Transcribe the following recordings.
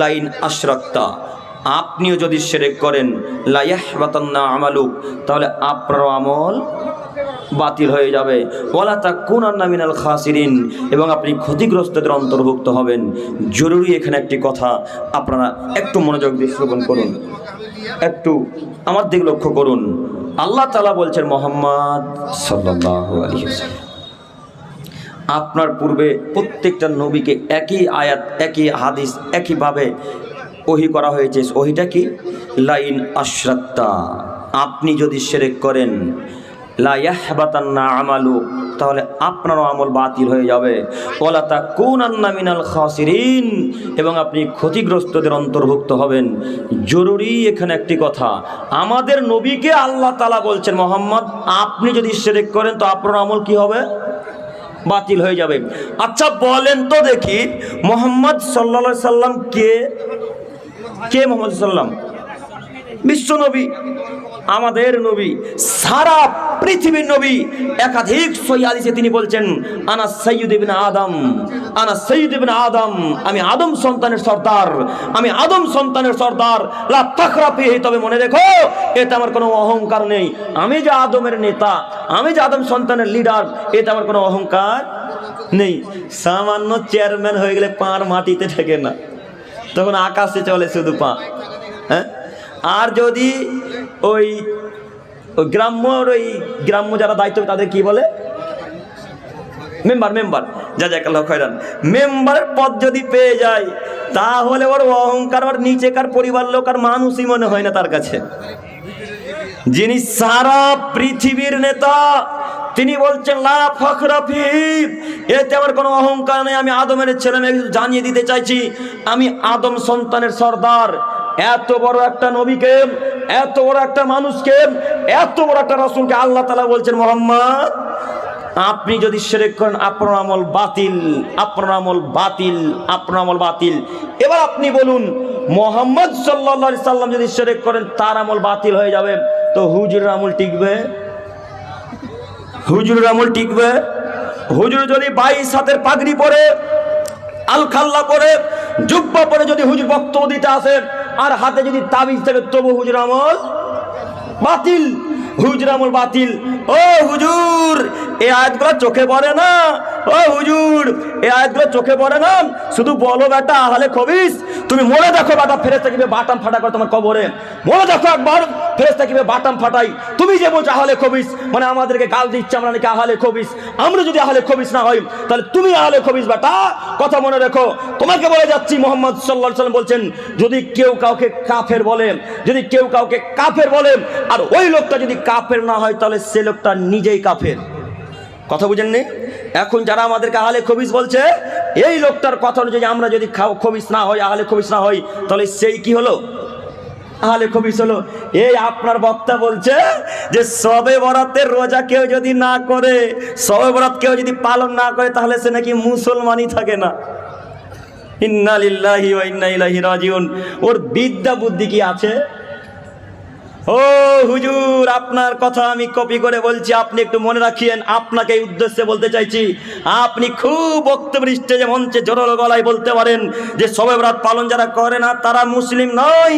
Line আশরাক্তা। আপনিও যদি সেরেক করেন, লাইয়াহবাতান্না আমালুক, তাহলে আপনার আমল বাতিল হয়ে যাবে। ওয়ালা তা কুনান্না মিনাল খাসিরিন, এবং আপনি ক্ষতিগ্রস্তদের অন্তর্ভুক্ত হবেন। জরুরি এখানে একটি কথা, আপনারা একটু মনোযোগ দিয়ে শ্রবণ করুন। একটু আমার দিক লক্ষ্য করুন। আল্লাহ তালা বলছেন মোহাম্মদ ওয়াসাল্লাম। আপনার পূর্বে প্রত্যেকটা নবীকে একই আয়াত, একই হাদিস একইভাবে ওহি করা হয়েছে। ওহিটা কি? লাইন আশরাক্তা আপনি যদি সেরেক করেন লাইয়াহবাতান্না আমালু, তাহলে আপনারও আমল বাতিল হয়ে যাবে। ওলা তা কুনান্না মিনাল খাসিরিন। এবং আপনি ক্ষতিগ্রস্তদের অন্তর্ভুক্ত হবেন। জরুরি এখানে একটি কথা, আমাদের নবীকে আল্লাহ তালা বলছেন, মোহাম্মদ, আপনি যদি সেরেক করেন, তো আপনার আমল কি হবে? বাতিল হয়ে যাবে। আচ্ছা বলেন তো দেখি, মোহাম্মদ সাল্লা সাল্লাম কে? কে মোহাম্মদ সাল্লাম? বিশ্ব নবী, আমাদের নবী, সারা পৃথিবীর নবী, একাধিক সৈয়াদিসে তিনি বলছেন, আনা সৈয়দ ইবিন আদম, আনা সৈয়দ ইবিন আদম, আমি আদম সন্তানের সর্দার, আমি আদম সন্তানের সর্দার, লা তাকরাফি তবে মনে রেখো, এতে আমার কোনো অহংকার নেই। আমি যে আদমের নেতা আমি যে আদম সন্তানের লিডার এতে আমার কোনো অহংকার নেই। সামান্য চেয়ারম্যান হয়ে গেলে পাঁড় মাটিতে ঠেকে না। তখন আকাশে চলে শুধু পা। হ্যাঁ? আর যদি ওই ওই গ্রাম্যর ওই গ্রাম্য যারা দায়িত্ব তাদের কি বলে? মেম্বার মেম্বার যা যা কাল্লা খয়রান মেম্বারের পদ যদি পেয়ে যায়, তাহলে ওর অহংকার ওর নিচেকার পরিবার লোক আর মানুষই মনে হয় না তার কাছে। যিনি সারা পৃথিবীর নেতা, তিনি বলছেন, লা ফখরাফি এতে আমার কোনো অহংকার নেই, আমি আদমের ছেলে মেয়ে জানিয়ে দিতে চাইছি, আমি আদম সন্তানের সর্দার। এত বড় একটা নবীকে, এত বড় একটা মানুষকে, এত বড় একটা রসুলকে আল্লাহ তালা বলছেন, মোহাম্মদ, আপনি যদি সেরেক করেন, আপনার আমল বাতিল, আপনার আমল বাতিল, আপনার আমল বাতিল। এবার আপনি বলুন, মোহাম্মদ সাল্লা সাল্লাম যদি সেরেক করেন, তার আমল বাতিল হয়ে যাবে। তো হুজুরের আমল টিকবে? হুজুরের আমল টিকবে? হুজুর যদি বাইশ হাতের পাগড়ি পরে, আলখাল্লা পরে, জুব্বা পরে যদি হুজুর বক্তব্য দিতে আসে, আর হাতে যদি তাবিজ থাকে, তবু হুজুর আমল বাতিল। হুজুর আমল বাতিল। ও হুজুর, এ আয়াতগুলো চোখে পড়ে না? ও হুজুর, এ আয়াতগুলো চোখে পড়ে না? শুধু বলো বেটা, আহলে খবিস। তুমি মনে দেখো, বেটা ফেরেস্তা কীভাবে বাটাম ফাটা করে তোমার কবরে। মনে দেখো একবার। ফেরেস্তা কীভাবে বাটাম ফাটাই। তুমি যে বলছো আহলে খবিস মানে আমাদেরকে গাল দিচ্ছে, আমরা নাকি আহলে খবিস। আমরা যদি আহলে খবিস না হই, তাহলে তুমি আহলে খবিস বেটা। কথা মনে রেখো। তোমাকে বলে যাচ্ছি, মোহাম্মদ সাল্লাহ সাল্লাম বলছেন, যদি কেউ কাউকে কাফের বলে, যদি কেউ কাউকে কাফের বলে, আর ওই লোকটা যদি কাফের না হয়, তাহলে সে লোকটা নিজেই কাফের। কথা বুঝেননি এখন যারা আমাদেরকে আহলে খবিস বলছে, এই লোকটার কথা অনুযায়ী আমরা যদি খবিস না হই, আহলে খবিস না হই, তাহলে সেই কি হলো? আহলে খবিস হলো এই আপনার বক্তা বলছে যে, সবে বরাতের রোজা কেউ যদি না করে, সবে বরাত কেউ যদি পালন না করে, তাহলে সে নাকি মুসলমানই থাকে না। ইন্না লিল্লাহি ওয়া ইন্না ইলাইহি রাজিউন। ওর বিদ্যা বুদ্ধি কি আছে? ও হুজুর, আপনার কথা আমি কপি করে বলছি, আপনি একটু মনে রাখিয়েন, আপনাকে উদ্দেশ্যে বলতে চাইছি, আপনি খুব বক্তব্য স্টেজে মঞ্চে জোরালো গলায় বলতে পারেন যে সবে রাত পালন যারা করে না, তারা মুসলিম নয়।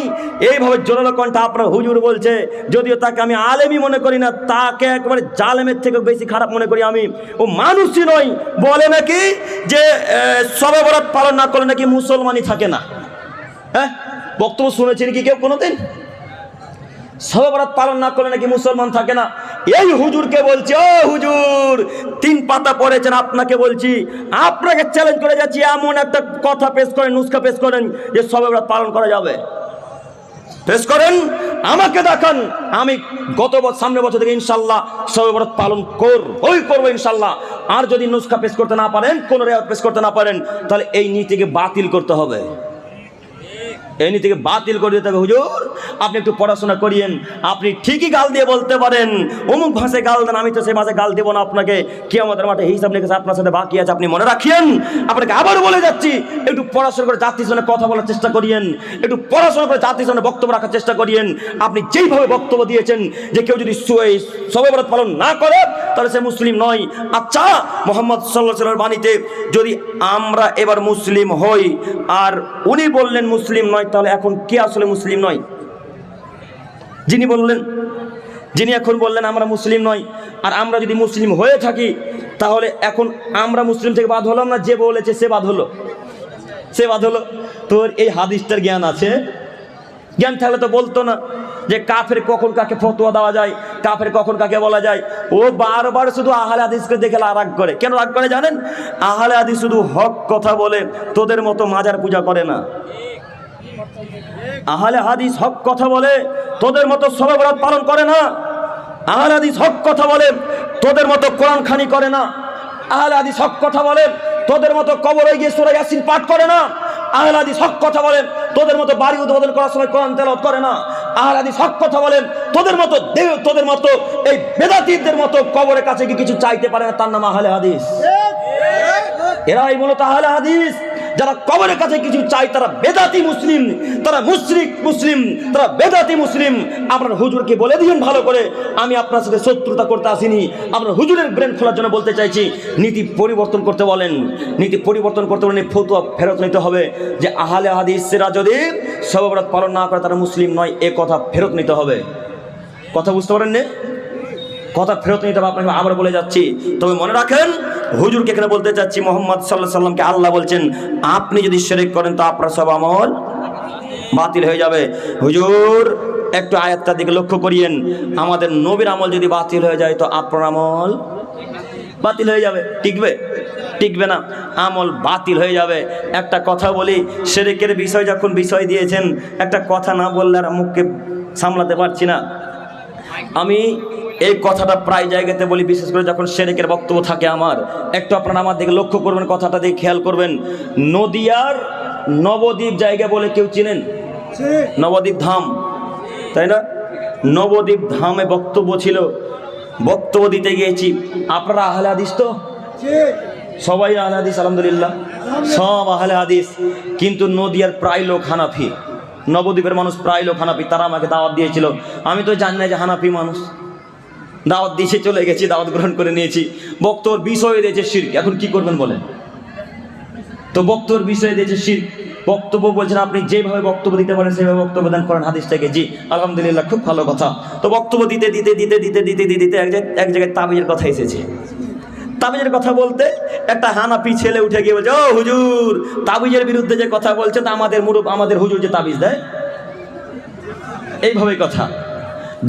এইভাবে জোরালো কণ্ঠা আপনার হুজুর বলছে, যদিও তাকে আমি আলেমই মনে করি না, তাকে একবারে জালেমের থেকে বেশি খারাপ মনে করি আমি। ও মানুষই নয়, বলে নাকি যে সবে বরাত পালন না করলে নাকি মুসলমানই থাকে না। হ্যাঁ বক্তব্য শুনেছেন কি কেউ কোনোদিন? সবে বরাত পালন না করলে নাকি মুসলমান থাকে না? এই হুজুরকে বলছি, ও হুজুর, তিন পাতা পড়েছেন, আপনাকে বলছি, আপনাকে চ্যালেঞ্জ করে যাচ্ছি, এমন একটা কথা পেশ করেন, নুস্খা পেশ করেন যে সবে বরাত পালন করা যাবে। পেশ করেন, আমাকে দেখান, আমি গত বছর সামনে বছর থেকে ইনশাল্লাহ সবে বরাত পালন কর ওই করব ইনশাল্লাহ। আর যদি নুস্খা পেশ করতে না পারেন, কোন রেওয়াজ পেশ করতে না পারেন, তাহলে এই নীতিকে বাতিল করতে হবে। এই থেকে বাতিল করে দিতে হবে। হুজুর, আপনি একটু পড়াশোনা করিয়েন। আপনি ঠিকই গাল দিয়ে বলতে পারেন। অমুক ভাষায় গাল দেন, আমি তো সেই ভাষায় গাল দেবো না আপনাকে। কি আমাদের মাঠে হিসাব নিকেশ আপনার সাথে বাকি আছে, আপনি মনে রাখিয়েন। আপনাকে আবার বলে যাচ্ছি, একটু পড়াশোনা করে জাতির সঙ্গে কথা বলার চেষ্টা করিয়েন। একটু পড়াশোনা করে জাতির সঙ্গে বক্তব্য রাখার চেষ্টা করিয়েন। আপনি যেইভাবে বক্তব্য দিয়েছেন, যে কেউ যদি সবেবরত পালন না করে তাহলে সে মুসলিম নয়। আচ্ছা মোহাম্মদ সাল্লাহ সাল্লামের বাণীতে যদি আমরা এবার মুসলিম হই, আর উনি বললেন মুসলিম নয়, তাহলে এখন কে আসলে মুসলিম নয়? যিনি বললেন, যিনি এখন বললেন আমরা মুসলিম নয়, আর আমরা যদি মুসলিম হয়ে থাকি, তাহলে এখন আমরা মুসলিম থেকে বাদ হলাম না? যে বলেছে সে বাদ হলো। সে বাদ হলো। তোর এই হাদিসটার জ্ঞান আছে? জ্ঞান থাকলে তো বলতো না। যে কাফের কখন কাকে ফতোয়া দেওয়া যায়, কাফের কখন কাকে বলা যায়, ও বারবার শুধু আহলে হাদিসকে দেখে রাগ করে। কেন রাগ করে জানেন? আহলে হাদিস শুধু হক কথা বলে, তোদের মতো মাজার পূজা করে না। আহলে হাদিস হক কথা বলে, তোদের মতো সবে বরাত পালন করে না। আহলে হাদিস হক কথা বলে, তোদের মতো কোরআন খানি করে না। আহলে হাদিস হক কথা বলে, তোদের মতো কবরে গিয়ে সুরা ইয়াসিন পাঠ করে না। আহলে হাদিস হক কথা বলেন তোদের মতো বাড়ি উদ্বোধন করার সময় কোরআন তেলাওয়াত করে না। আহলে সব কথা বলেন তোদের মতো দেহ তোদের মতো এই বেদাতিদের মতো কবরের কাছে কি কিছু চাইতে পারে না? তার নাম আহলে হাদিস। এরাই মূলত আহলে হাদিস। যারা কবরের কাছে কিছু চায়, তারা বেদাতি মুসলিম, তারা মুশরিক মুসলিম, তারা বেদাতি মুসলিম। আপনার হুজুরকে বলে দিয়েন ভালো করে, আমি আপনার সাথে শত্রুতা করতে আসিনি। আপনার হুজুরের ব্রেন খোলার জন্য বলতে চাইছি, নীতি পরিবর্তন করতে বলেন। নীতি পরিবর্তন করতে বলেন ফতুয়া ফেরত নিতে হবে যে আহলে হাদিসেরা যদি সবরাত পালন না করে, তারা মুসলিম নয়, এ কথা ফেরত নিতে হবে। কথা বুঝতে পারেন না কথা ফেরত নিতে হবে, আপনাকে আবার বলে যাচ্ছি। তবে মনে রাখেন হুজুরকে এখানে বলতে চাচ্ছি, মোহাম্মদ সাল্লাহ সাল্লামকে আল্লাহ বলছেন, আপনি যদি শেরেক করেন তো আপনার সব আমল বাতিল হয়ে যাবে। হুজুর, একটু আয়াতটার দিকে লক্ষ্য করিয়েন। আমাদের নবীর আমল যদি বাতিল হয়ে যায় তো আপনার আমল বাতিল হয়ে যাবে। টিকবে? টিকবে না। আমল বাতিল হয়ে যাবে। একটা কথা বলি, শেরেকের বিষয় যখন বিষয় দিয়েছেন, একটা কথা না বললে আর মুখকে সামলাতে পারছি না। আমি এই কথাটা প্রায় জায়গাতে বলি, বিশেষ করে যখন শেরেকের বক্তব্য থাকে আমার। একটু আপনারা আমার দিকে লক্ষ্য করবেন, কথাটা দিয়ে খেয়াল করবেন। নদিয়ার নবদ্বীপ জায়গা বলে কেউ চিনেন? নবদ্বীপ ধাম। তাই না? নবদ্বীপ ধামে বক্তব্য ছিল, বক্তব্য দিতে গিয়েছি। আপনারা আহলে হাদিস তো? সবাই আহলে হাদিস, আলহামদুলিল্লাহ। সব আহলে হাদিস। কিন্তু নদিয়ার প্রায় লোক হানাফি। নবদ্বীপের মানুষ প্রায় লোক হানাফি। তারা আমাকে দাওয়াত দিয়েছিল। আমি তো জানি না যে হানাফি মানুষ। দাওয়াত দিয়েছে চলে গেছি, দাওয়াত গ্রহণ করে নিয়েছি। বক্তব্য বিষয় দিয়েছে শির এখন কি করবেন বলেন? তো বক্তর বিষয় দিয়েছে শির বক্তব্য বলছেন, আপনি যেভাবে বক্তব্য দিতে পারেন, সেভাবে বক্তব্য দেন করেন হাদিস থেকে জি, আলহামদুলিল্লাহ, খুব ভালো কথা। তো বক্তব্য দিতে দিতে দিতে দিতে দিতে দিতে দিতে এক জায়গায় এক জায়গায় তাবিজের কথা এসেছে। তাবিজের কথা বলতে একটা হানাপি ছেলে উঠে গিয়ে বলছে, ও হুজুর, তাবিজের বিরুদ্ধে যে কথা বলছে, তা আমাদের মুরুব আমাদের হুজুর যে তাবিজ দেয়? এইভাবে কথা।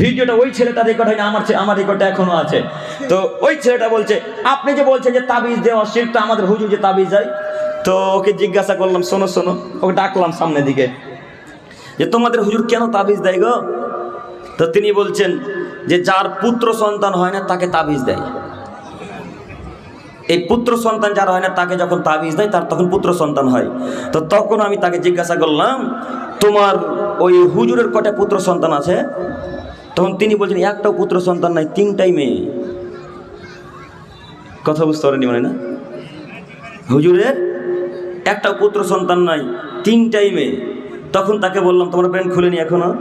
ভিডিওটা ওই ছেলেটা রেকর্ড হয়নি আমার আমার রেকর্ডটা এখনও আছে। তো ওই ছেলেটা বলছে, আপনি যে বলছেন যে তাবিজ দেওয়া শিরটা আমাদের হুজুর যে তাবিজ দেয়? তো ওকে জিজ্ঞাসা করলাম, শোনো শোনো। ওকে ডাকলাম সামনের দিকে, যে তোমাদের হুজুর কেন তাবিজ দেয় গো? তো তিনি বলছেন, যে যার পুত্র সন্তান হয় না, তাকে তাবিজ দেয়। এই পুত্র সন্তান যার হয় না, তাকে যখন তাবিজ দেয়, তার তখন পুত্র সন্তান হয়। তো তখন আমি তাকে জিজ্ঞাসা করলাম, তোমার ওই হুজুরের কটা পুত্র সন্তান আছে? তখন তিনি বলছেন একটাও পুত্র সন্তান নাই তিনটাই মেয়ে। কথা বুঝতে পারেনি মানে না? হুজুরের একটাও পুত্র সন্তান নাই তিনটাই মেয়ে। তখন তাকে বললাম তোমার ব্রেন খুলেনি এখনও?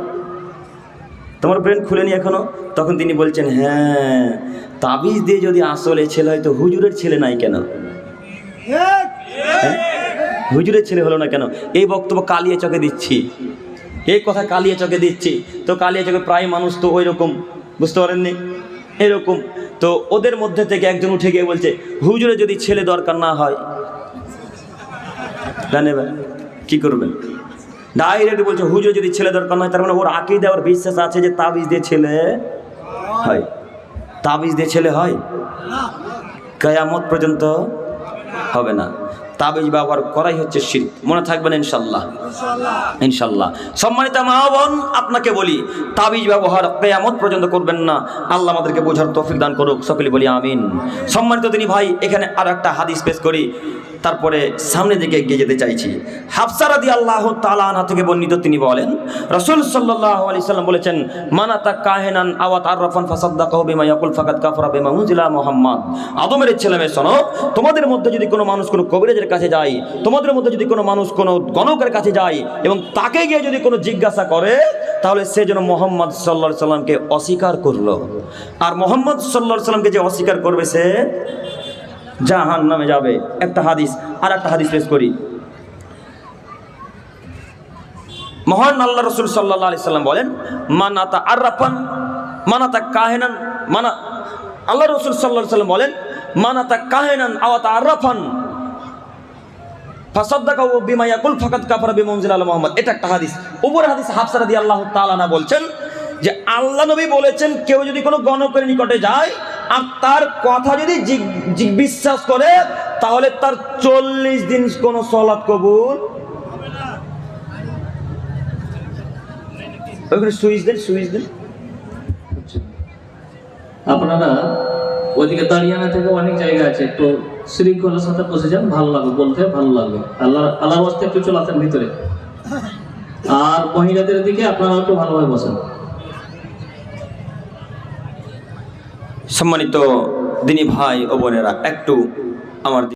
তোমার ব্রেন খুলেনি এখনও? তখন তিনি বলছেন হ্যাঁ তাবিজ দিয়ে যদি আসলে ছেলে হয় তো হুজুরের ছেলে নাই কেন? হ্যাঁ? হুজুরের ছেলে হলো না কেন? এই বক্তব্য কালিয়ে চকে দিচ্ছি। এই কথা কালিয়ে চকে দিচ্ছি। তো কালিয়ে চকে প্রায় মানুষ তো ওই রকম বুঝতে পারেননি? এরকম। তো ওদের মধ্যে থেকে একজন উঠে গিয়ে বলছে হুজুরে যদি ছেলে দরকার না হয় এবার কি করবেন? ডাইরেক্ট বলছে হুজুর যদি ছেলে দরকার না হয় তার মানে ওর আঁকি দেওয়ার বিশ্বাস আছে যে তাবিজ দিয়ে ছেলে হয়। তাবিজ দিয়ে ছেলে হয়? কেয়ামত পর্যন্ত হবে না। তাবিজ ব্যবহার করাই হচ্ছে শির মনে থাকবেন ইনশাল্লাহ। ইনশাল্লাহ। সম্মানিত মা বোন, আপনাকে বলি, তাবিজ ব্যবহার কেয়ামত পর্যন্ত করবেন না। আল্লাহ আমাদেরকে বোঝার তৌফিক দান করুক, সকলে বলি আমিন। সম্মানিত তিনি ভাই, এখানে আর একটা হাদিস পেশ করি। তারপরে সামনের দিকে এগিয়ে যেতে চাইছি। হাফসা রাদি আল্লাহ তালা থেকে বর্ণিত তিনি বলেন, রসুল সাল্লাহ আলি সাল্লাম বলেছেন, মানাতা কাহেনান আওয়াত আর রফান ফাসাদ্দা কাহ বেমা ইয়াকুল ফাকাত কাফরা বেমা মুজিলা মোহাম্মদ। আদমের ছেলে মেয়ে শোনো তোমাদের মধ্যে যদি কোনো মানুষ কোনো কবিরাজের কাছে যায়, তোমাদের মধ্যে যদি কোনো মানুষ কোনো গণকের কাছে যায় এবং তাকে গিয়ে যদি কোনো জিজ্ঞাসা করে, তাহলে সে যেন মোহাম্মদ সাল্লা সাল্লামকে অস্বীকার করল। আর মোহাম্মদ সাল্লা সাল্লামকে যে অস্বীকার করবে সে জাহান নামে যাবে। একটা হাদিস আর একটা হাদিস পেশ করি। মহান আল্লাহ রসুল সাল্লাহ আলি সাল্লাম বলেন, মানাতা আর রাফান মানাতা কাহেনান, মানা আল্লাহ রসুল সাল্লাহ সাল্লাম বলেন, মানাতা কাহেনান আওয়াতা আর রাফান এটা একটা হাদিস। হাদিস না বলছেন যে, আল্লাহ নবী বলেছেন, কেউ যদি কোনো গণকের নিকটে যায় আর তার কথা যদি বিশ্বাস করে, তাহলে তার চল্লিশ দিন কোনো সলাৎ কবুল ওইখানে সুইচ দেন সুইচ দেন। আপনারা ওইদিকে দাঁড়িয়ানা থেকে অনেক জায়গা আছে, একটু শৃঙ্খলার সাথে বসে যান, ভালো লাগবে, বলতে ভালো লাগবে। আল্লাহ আল্লাহর বাস্তে একটু চলাতেন ভিতরে। আর মহিলাদের দিকে আপনারা একটু ভালোভাবে বসেন। সম্মানিত দিনী ভাই ও বোনেরা একটু আমার